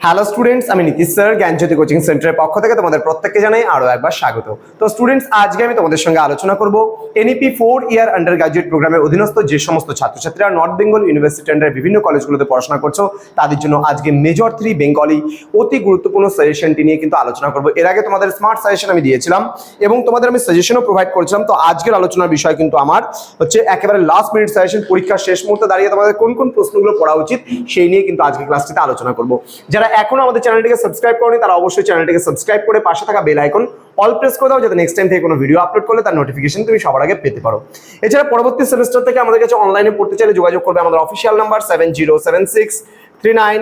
Hello students আমি Nitish sir জ্ঞানজ্যোতি coaching সেন্টারের পক্ষ থেকে তোমাদের প্রত্যেককে জানাই আরও একবার স্বাগত। তো স্টুডেন্টস আজকে আমি তোমাদের সঙ্গে আলোচনা করব NEP four year undergraduate প্রোগ্রামের অধীনস্থ যে সমস্ত ছাত্রছাত্রীরা নর্থ বেঙ্গল ইউনিভার্সিটি আন্ডার বিভিন্ন কলেজগুলোতে পড়াশোনা করছ, তাদের জন্য আজকে মেজর থ্রি বেঙ্গলি অতি গুরুত্বপূর্ণ সাজেশনটি নিয়ে কিন্তু আলোচনা করব। এর আগে তোমাদের স্মার্ট সাজেশন আমি দিয়েছিলাম এবং তোমাদের আমি সাজেশনও প্রোভাইড করেছিলাম। তো আজকের আলোচনার বিষয় কিন্তু আমার হচ্ছে একেবারে লাস্ট মিনিট সাজেশন পরীক্ষার শেষ মুহূর্তে দাঁড়িয়ে তোমাদের কোন কোন প্রশ্নগুলো পড়া উচিত সেই নিয়ে কিন্তু আজকে ক্লাসটিতে আলোচনা করব। যারা এখনও আমাদের চ্যানেলটিকে সাবস্ক্রাইব করেনি, তারা অবশ্যই চ্যানেলটিকে সাবস্ক্রাইব করে পাশে থাকা বেল আইকন অল প্রেস করে দাও, যাতে নেক্সট টাইম থেকে কোনো ভিডিও আপলোড করলে তার নোটিফিকেশন তুমি সবার আগে পেতে পারো। এছাড়া পরবর্তী সেমিস্টার থেকে আমাদের কাছে অনলাইনে পড়তে চাইলে যোগাযোগ করবে আমাদের official number seven zero seven six three nine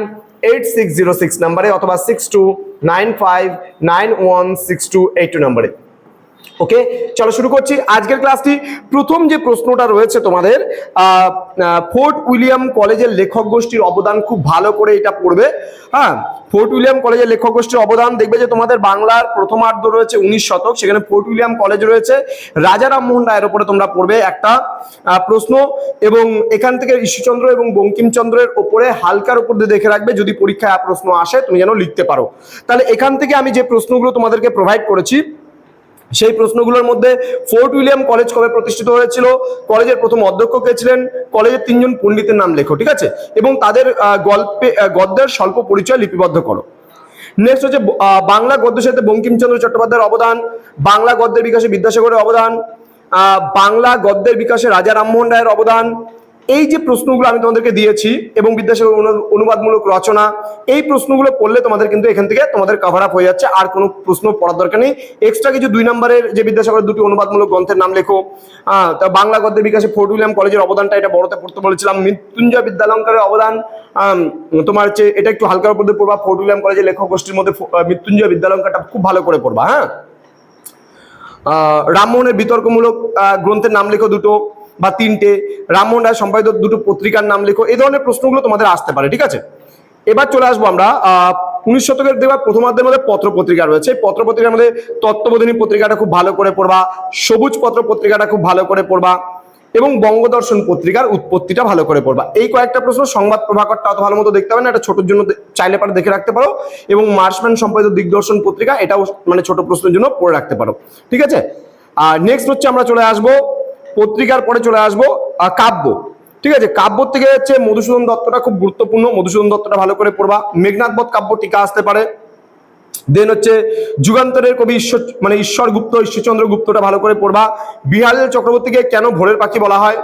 eight six zero six নাম্বারে অথবা six two nine five nine one six two eight two নাম্বারে ওকে চলো শুরু করছি। আজকের ক্লাসটি প্রথম যে প্রশ্নটা রয়েছে তোমাদের ফোর্ট উইলিয়াম কলেজের লেখক গোষ্ঠীর অবদান খুব ভালো করে এটা পড়বে। হ্যাঁ ফোর্ট উইলিয়াম কলেজের লেখক গোষ্ঠীর অবদান দেখবে যে তোমাদের বাংলার প্রথমার্ধ রয়েছে উনিশ শতক, সেখানে ফোর্ট উইলিয়াম কলেজ রয়েছে। রাজা রামমোহন রায়ের ওপরে তোমরা পড়বে একটা প্রশ্ন এবং এখান থেকে ঈশ্বরচন্দ্র এবং বঙ্কিমচন্দ্রের ওপরে হালকার উপর দিয়ে দেখে রাখবে, যদি পরীক্ষায় প্রশ্ন আসে, তুমি যেন লিখতে পারো। তাহলে এখান থেকে আমি যে প্রশ্নগুলো তোমাদেরকে প্রোভাইড করেছি সেই প্রশ্নগুলোর মধ্যে ফোর্ট উইলিয়াম কলেজ কবে প্রতিষ্ঠিত হয়েছিল? কলেজের প্রথম অধ্যক্ষ কে ছিলেন? কলেজের তিনজন পণ্ডিতের নাম লেখো, ঠিক আছে? এবং তাদের গল্পে গদ্যের স্বল্প পরিচয় লিপিবদ্ধ করো। নেক্সট হচ্ছে বাংলা গদ্য সাহিত্যে বঙ্কিমচন্দ্র চট্টোপাধ্যায়ের অবদান, বাংলা গদ্যের বিকাশে বিদ্যাসাগরের অবদান বাংলা গদ্যের বিকাশে রাজা রামমোহন রায়ের অবদান এই যে প্রশ্নগুলো আমি তোমাদেরকে দিয়েছি এবং বিদ্যাসাগর অনুবাদমূলক রচনা, এই প্রশ্নগুলো পড়লে তোমাদের কিন্তু এখান থেকে তোমাদের কভার আপ হয়ে যাচ্ছে, আর কোনো প্রশ্ন পড়ার দরকার নেই। এক্সট্রা কিছু দুই নম্বরের যে বিদ্যাসাগরের দুটি অনুবাদমূলক গ্রন্থের নাম লেখো। তা বাংলা গদ্যের বিকাশে ফোর্ট উইলিয়াম কলেজের অবদানটা এটা বড়তে পড়তে বলেছিলাম। মৃত্যুঞ্জয় বিদ্যালঙ্কারের অবদান তোমার হচ্ছে এটা একটু হালকার উপর পড়বা। ফোর্ট উইলিয়াম কলেজের লেখক গোষ্ঠীর মধ্যে মৃত্যুঞ্জয় বিদ্যালঙ্কারটা খুব ভালো করে পড়বা হ্যাঁ? রামমোহনের বিতর্কমূলক গ্রন্থের নাম লেখো দুটো। বা তিনটে, রামমোহন রায় সম্পাদিত দুটো পত্রিকার নাম লেখো এই ধরনের প্রশ্নগুলো তোমাদের আসতে পারে, ঠিক আছে? এবার চলে আসব আমরা উনিশ শতকের দেওয়া প্রথমার্ধের মধ্যে পত্র পত্রিকা রয়েছে পত্র পত্রিকার মধ্যে তত্ত্ববোধিনী পত্রিকাটা খুব ভালো করে পড়বা, সবুজ পত্র পত্রিকাটা খুব ভালো করে পড়বা, এবং বঙ্গদর্শন পত্রিকার উৎপত্তিটা ভালো করে পড়বা। এই কয়েকটা প্রশ্ন সংবাদ প্রভাকরটা অত ভালো মতো দেখতে হবে না, এটা ছোটোর জন্য চাইলে পারে দেখে রাখতে পারো, এবং মার্সম্যান সম্পাদিত দিগদর্শন পত্রিকা, এটাও মানে ছোট প্রশ্নের জন্য পড়ে রাখতে পারো, ঠিক আছে? আর নেক্সট হচ্ছে আমরা চলে আসব পত্রিকার পরে চলে আসব কাব্য। ঠিক আছে? কাব্য থেকে হচ্ছে মধুসূদন দত্তটা খুব গুরুত্বপূর্ণ। মধুসূদন দত্তটা ভালো করে পড়বা। মেঘনাথ বধ কাব্য টিকা আসতে পারে। দেন হচ্ছে যুগান্তরের কবি ঈশ্বর মানে ঈশ্বর গুপ্ত, ঈশ্বরচন্দ্র গুপ্তটা ভালো করে পড়বা। বিহার চক্রবর্তীকে কেন ভোরের পাখি বলা হয়?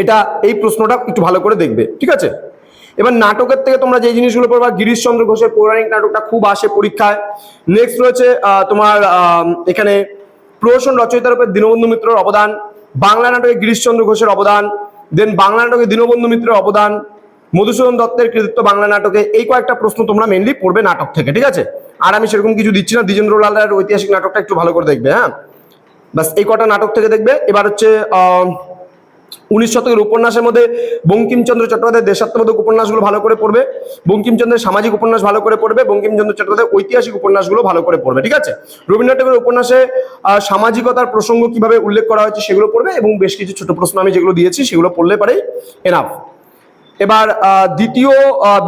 এটা, এই প্রশ্নটা একটু ভালো করে দেখবে। ঠিক আছে? এবার নাটকের থেকে তোমরা যে জিনিসগুলো পড়বা, গিরিশচন্দ্র ঘোষের পৌরাণিক নাটকটা খুব আসে পরীক্ষায়। নেক্সট রয়েছে তোমার এখানে প্রহসন রচয়িতার উপর দীনবন্ধু মিত্রের অবদান। বাংলা নাটকে গিরিশচন্দ্র ঘোষের অবদান দেন বাংলা নাটকে দীনবন্ধু মিত্রের অবদান, মধুসূদন দত্তের কৃতিত্ব বাংলা নাটকে এই কয়েকটা প্রশ্ন তোমরা মেনলি পড়বে নাটক থেকে, ঠিক আছে? আর আমি সেরকম কিছু দিচ্ছি না দ্বিজেন্দ্রলালের ঐতিহাসিক নাটকটা একটু ভালো করে দেখবে হ্যাঁ? বাস এই কটা নাটক থেকে দেখবে, এবার হচ্ছে উনিশ শতকের উপন্যাসের মধ্যে বঙ্কিমচন্দ্র চট্টোপাধ্যায়ের দেশাত্মবোধক উপন্যাসগুলো ভালো করে পড়বে, বঙ্কিমচন্দ্রের সামাজিক উপন্যাস ভালো করে পড়বে, বঙ্কিমচন্দ্র চট্টোপাধ্যায়ের ঐতিহাসিক উপন্যাসগুলো ভালো করে পড়বে, ঠিক আছে? রবীন্দ্রনাথ ঠাকুরের উপন্যাসে সামাজিকতার প্রসঙ্গ কীভাবে উল্লেখ করা হয়েছে সেগুলো পড়বে এবং বেশ কিছু ছোট প্রশ্ন আমি যেগুলো দিয়েছি সেগুলো পড়লে পারেই এনাফ এবার দ্বিতীয়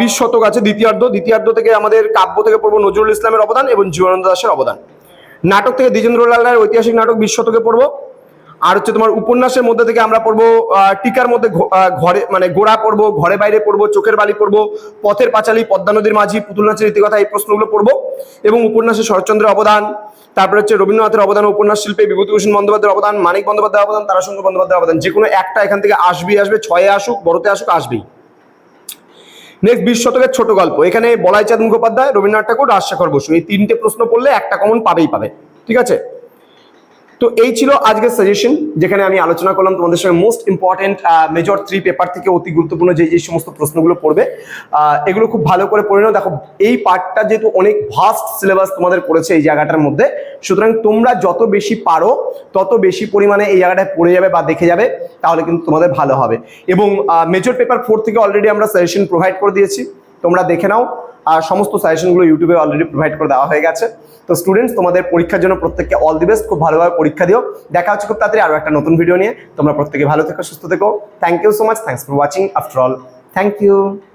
বিশ শতক আছে দ্বিতীয়ার্ধ। দ্বিতীয়ার্ধ থেকে আমাদের কাব্য থেকে পড়ব নজরুল ইসলামের অবদান এবং জীবনানন্দ দাসের অবদান। নাটক থেকে দ্বিজেন্দ্রলাল রায়ের ঐতিহাসিক নাটক বিশ শতকে পড়ব। আর হচ্ছে তোমার উপন্যাসের মধ্যে থেকে আমরা পড়ব টিকার মধ্যে ঘরে মানে গোড়া পড়ব, ঘরে বাইরে পড়ব, চোখের বালি পড়ব, পথের পাঁচালী, পদ্মা নদীর মাঝি, পুতুল নাচের ইতিকথা এই প্রশ্নগুলো পড়ব এবং উপন্যাসে শরৎচন্দ্রের অবদান, তারপরে হচ্ছে রবীন্দ্রনাথের অবদান, উপন্যাস শিল্পে বিভূতিভূষণ বন্দ্যোপাধ্যায়ের অবদান, মানিক বন্দ্যোপাধ্যায়ের অবদান, তারাশঙ্কর বন্দ্যোপাধ্যায়ের অবদান, যে কোনো একটা এখান থেকে আসবেই আসবে, ছয়ে আসুক, বড়তে আসুক, আসবেই। নেক্সট বিশ শতকের ছোট গল্প। এখানে বলাইচাঁদ মুখোপাধ্যায়, রবীন্দ্রনাথ ঠাকুর, রাজশেখর বসু, এই তিনটে প্রশ্ন পড়লে একটা কমন পাবেই পাবে। ঠিক আছে? তো এই ছিল আজকের সাজেশন যেখানে আমি আলোচনা করলাম তোমাদের সঙ্গে most important major three paper থেকে অতি গুরুত্বপূর্ণ যে যে সমস্ত প্রশ্নগুলো পড়বে। এগুলো খুব ভালো করে পড়ে নাও। দেখো, এই পার্টটা যেহেতু অনেক ভাস্ট সিলেবাস তোমাদের পড়েছে এই জায়গাটার মধ্যে, সুতরাং তোমরা যত বেশি পারো, তত বেশি পরিমাণে এই জায়গাটায় পড়ে যাবে বা দেখে যাবে, তাহলে কিন্তু তোমাদের ভালো হবে। এবং মেজর পেপার ফোর থেকে অলরেডি আমরা সাজেশন প্রোভাইড করে দিয়েছি। তোমরা দেখে নাও। আর সমস্ত সাজেশনগুলো ইউটিউবে অলরেডি প্রোভাইড করে দেওয়া হয়ে গেছে। তো স্টুডেন্টস তোমাদের পরীক্ষার জন্য প্রত্যেককে অল দি বেস্ট খুব ভালোভাবে পরীক্ষা দিও। দেখা হচ্ছে খুব তাড়াতাড়ি আরও একটা নতুন ভিডিও নিয়ে। তোমরা প্রত্যেকে ভালো থেকো, সুস্থ থেকো। Thank you so much thanks for watching after all thank you